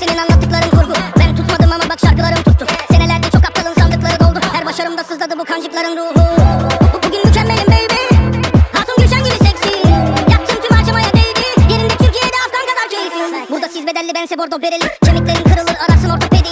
Hepsinin anlattıkların kurgu. Ben tutmadım ama bak şarkılarım tuttu. Senelerde çok aptalın sandıkları doldu. Her başarımda sızladı bu kancıkların ruhu. Bugün mükemmelim baby. Hatun Gülşen gibi seksi. Yaptım tüm harcamaya değdi. Yerinde Türkiye'de Afgan kadar keyifli. Burada siz bedelli bense bordo bereli Kemiklerin kırılır arasın ortopedi.